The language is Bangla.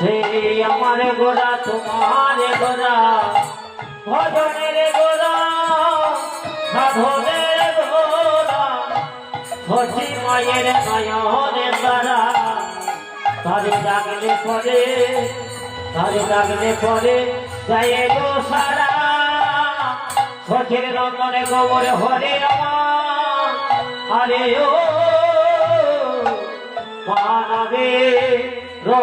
সেই আমার গোরা তোমার গোরা ভজনের গোরা সাধনের গোরা হচ্ছে মায়ের নয়নের দ্বারা। তারে ডাকলে পরে, তারে ডাকলে পরে যায় গো সারা। সখের নন্দনে গোবর হরে আমার। আরে ও মানবে রো